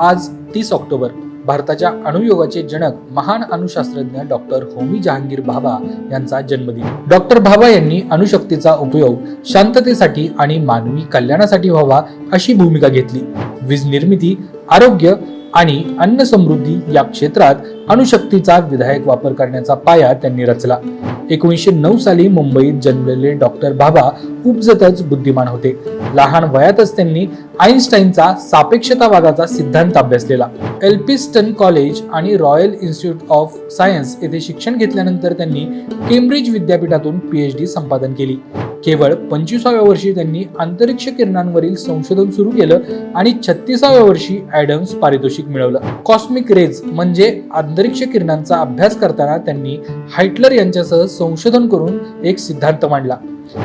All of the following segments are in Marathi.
आज तीस ऑक्टोबर भारताच्या अणुयोगाचे जनक महान अणुशास्त्रज्ञ डॉक्टर होमी जहांगीर भाभा यांचा जन्मदिन. डॉक्टर भाभा यांनी अणुशक्तीचा उपयोग शांततेसाठी आणि मानवी कल्याणासाठी व्हावा अशी भूमिका घेतली. वीज निर्मिती आरोग्य आणि अन्न समृद्धी या क्षेत्रात अणुशक्तीचा विधायक वापर करण्याचा पाया त्यांनी रचला. एकोणीसशे नऊ साली मुंबईत जन्मलेले डॉक्टर बाबा उपजतच बुद्धिमान होते. लहान वयातच त्यांनी आईन्स्टाईनचा सापेक्षतावादाचा सिद्धांत अभ्यासलेला. एल्पिस्टन कॉलेज आणि रॉयल इन्स्टिट्यूट ऑफ सायन्स येथे शिक्षण घेतल्यानंतर त्यांनी केम्ब्रिज विद्यापीठातून पीएच डी संपादन केली. केवळ पंचवीसाव्या वर्षी त्यांनी अंतरिक्ष किरणांवरील संशोधन सुरू केलं आणि छत्तीसाव्या वर्षी ॲडम्स पारितोषिक मिळवलं. कॉस्मिक रेज म्हणजे अंतरिक्ष किरणांचा अभ्यास करताना त्यांनी हायटलर यांच्यासह संशोधन करून एक सिद्धांत मांडला.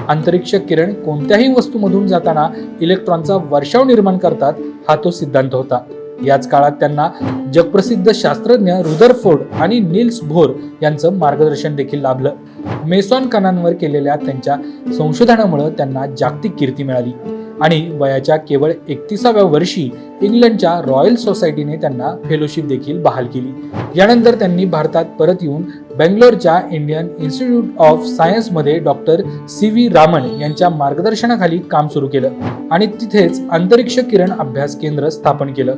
अंतरिक्ष किरण कोणत्याही वस्तूमधून जाताना इलेक्ट्रॉनचा वर्षाव निर्माण करतात हा तो सिद्धांत होता. याच काळात त्यांना जगप्रसिद्ध शास्त्रज्ञ रुदरफोर्ड आणि निल्स भोर यांचं मार्गदर्शन देखील लाभलं. मेसॉन कणांवर केलेल्या त्यांच्या संशोधनामुळे त्यांना जागतिक कीर्ती मिळाली. आणि वयाच्या केवळ एकतीसाव्या वर्षी इंग्लंडच्या रॉयल सोसायटीने त्यांना फेलोशिप देखील बहाल केली. यानंतर त्यांनी भारतात परत येऊन बेंगलोरच्या इंडियन इन्स्टिट्यूट ऑफ सायन्समध्ये डॉक्टर सी व्ही रामन यांच्या मार्गदर्शनाखाली काम सुरू केलं आणि तिथेच अंतरिक्ष किरण अभ्यास केंद्र स्थापन केलं.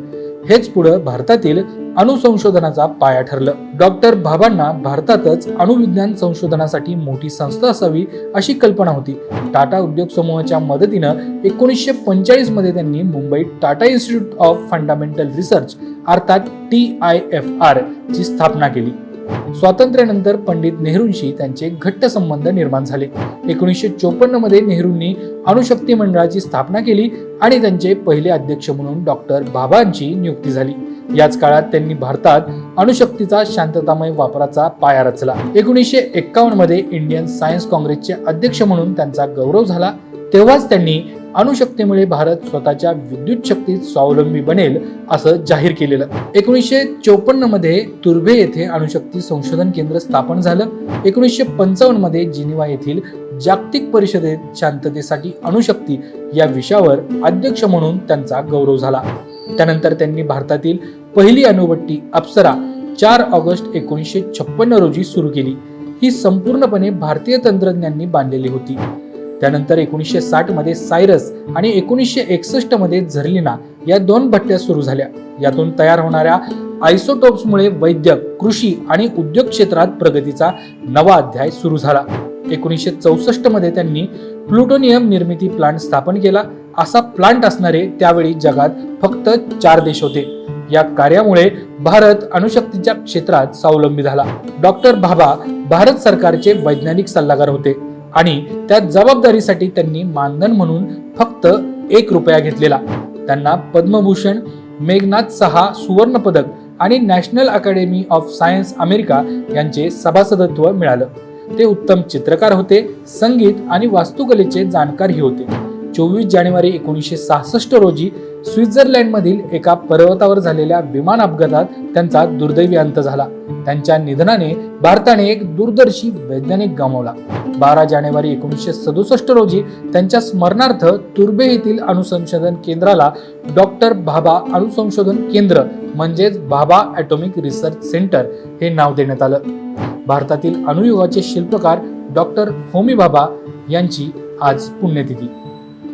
हेच पुढं भारतातील अणुसंशोधनाचा पाया ठरलं. डॉक्टर बाबांना भारतातच अणुविज्ञान संशोधनासाठी मोठी संस्था असावी अशी कल्पना होती. टाटा उद्योग समूहाच्या मदतीनं एकोणीसशे पंचेचाळीसमध्ये त्यांनी मुंबईत Tata Institute of Fundamental Research अर्थात टी आय एफ आर ची स्थापना केली. स्वातंत्र्यानंतर पंडित नेहरूंशी त्यांचे घट्ट संबंध निर्माण झाले. एकोणीसशे चोपन्नमध्ये नेहरूंनी अणुशक्ती मंडळाची स्थापना केली आणि त्यांचे पहिले अध्यक्ष म्हणून डॉक्टर बाबांची नियुक्ती झाली. याच काळात त्यांनी भारतात अणुशक्तीचा शांततामय वापराचा पाया रचला. एकोणीसशे एक्कावन्नमध्ये इंडियन सायन्स काँग्रेसचे अध्यक्ष म्हणून त्यांचा गौरव झाला. तेव्हाच त्यांनी अणुशक्तीमुळे भारत स्वतःच्या विद्युत शक्तीत स्वावलंबी बनेल असं जाहीर केलेलं. एकोणीसशे चोपन्नमध्ये तुर्भे येथे अणुशक्ती संशोधन केंद्र स्थापन झालं. एकोणीसशे पंचावन्नमध्ये जिनिवा येथील जागतिक परिषदेत शांततेसाठी अणुशक्ती या विषयावर अध्यक्ष म्हणून त्यांचा गौरव झाला. त्यानंतर त्यांनी भारतातील पहिली अणुभट्टी अप्सरा चार ऑगस्ट एकोणीसशे छप्पन्न रोजी सुरू केली. ही संपूर्णपणे भारतीय तंत्रज्ञांनी बांधलेली होती. त्यानंतर एकोणीसशे साठमध्ये सायरस आणि एकोणीसशे एकसष्टमध्ये झर्लिना या दोन भट्ट्या सुरू झाल्या. यातून तयार होणाऱ्या आयसोटोप्समुळे वैद्यक कृषी आणि उद्योग क्षेत्रात प्रगतीचा नवा अध्याय सुरू झाला. एकोणीसशे चौसष्टमध्ये त्यांनी प्लुटोनियम निर्मिती प्लांट स्थापन केला. असा प्लांट असणारे त्यावेळी जगात फक्त चार देश होते. या कार्यामुळे भारत अणुशक्तीच्या क्षेत्रात स्वावलंबी झाला. डॉक्टर भाभा भारत सरकारचे वैज्ञानिक सल्लागार होते. आणि त्या जबाबदारीसाठी त्यांनी मानधन म्हणून फक्त एक रुपया घेतलेला. त्यांना पद्मभूषण मेघनाथ सहा सुवर्ण पदक आणि National Academy of Science America यांचे सभासदत्व मिळालं. ते उत्तम चित्रकार होते संगीत आणि वास्तुकलेचे जाणकारही होते. चोवीस जानेवारी एकोणीसशे सहासष्ट रोजी स्वित्झर्लंडमधील एका पर्वतावर झालेल्या विमान अपघातात त्यांचा दुर्दैवी अंत झाला. त्यांच्या निधनाने भारताने एक दूरदर्शी वैज्ञानिक गमावला. बारा जानेवारी एकोणीसशे सदुसष्ट रोजी त्यांच्या स्मरणार्थ तुर्बे येथील अणुसंशोधन केंद्राला डॉक्टर भाभा अणुसंशोधन केंद्र म्हणजेच भाभा ॲटॉमिक रिसर्च सेंटर हे नाव देण्यात आलं. भारतातील अणुयुगाचे शिल्पकार डॉक्टर होमी भाभा यांची आज पुण्यतिथी.